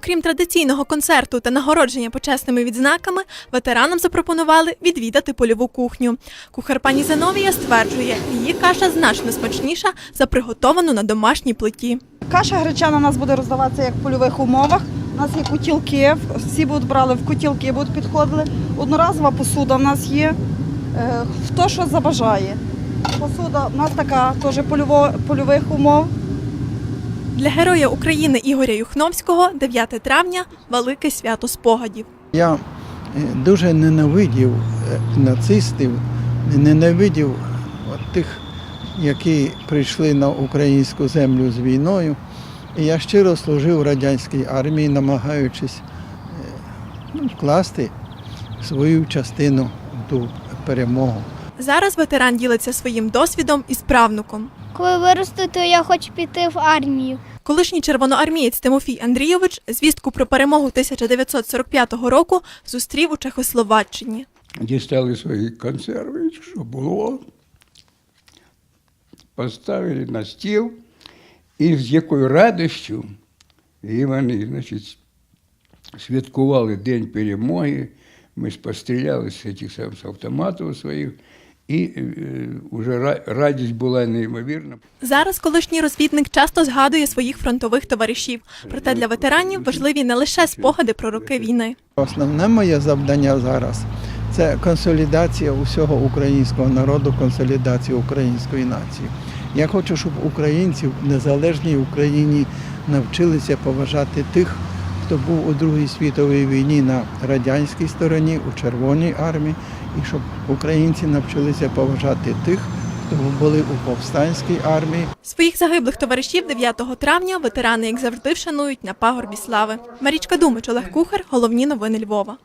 традиційного концерту та нагородження почесними відзнаками ветеранам запропонували відвідати польову кухню. Кухар пані Зиновія стверджує, її каша значно смачніша за приготовану на домашній плиті. Каша гречана у нас буде роздаватися як в польових умовах. У нас є кутілки, всі будуть брали в кутілки, будуть підходили. Одноразова посуда в нас є. Е, Хто що забажає. Посуда у нас така теж польових умов. Для героя України Ігоря Юхновського 9 травня велике свято спогадів. Я е, дуже ненавидів е, нацистів, ненавидів от тих, які прийшли на українську землю з війною. І я щиро служив в радянській армії, намагаючись е, ну, вкласти свою частину в ту перемогу. Зараз ветеран ділиться своїм досвідом із правнуком. Коли виросту, то я хочу піти в армію. Колишній червоноармієць Тимофій Андрійович звістку про перемогу 1945 року зустрів у Чехословаччині. дістали свої консерви, що було, поставили на стіл, і з якою радістю і вони, значить, святкували День перемоги. Ми постріляли з цих сам з автоматів своїх, і е, вже радість була неймовірна. Зараз колишній розвідник часто згадує своїх фронтових товаришів. Проте для ветеранів важливі не лише спогади про роки війни. Основне моє завдання зараз це консолідація усього українського народу, консолідація української нації. Я хочу, щоб українці в незалежній Україні навчилися поважати тих, хто був у Другій світовій війні на радянській стороні, у Червоній армії, і щоб українці навчилися поважати тих, хто були у повстанській армії. Своїх загиблих товаришів 9 травня ветерани, як завжди, вшанують на пагорбі слави. Марічка Думич, Олег Кухар, головні новини Львова.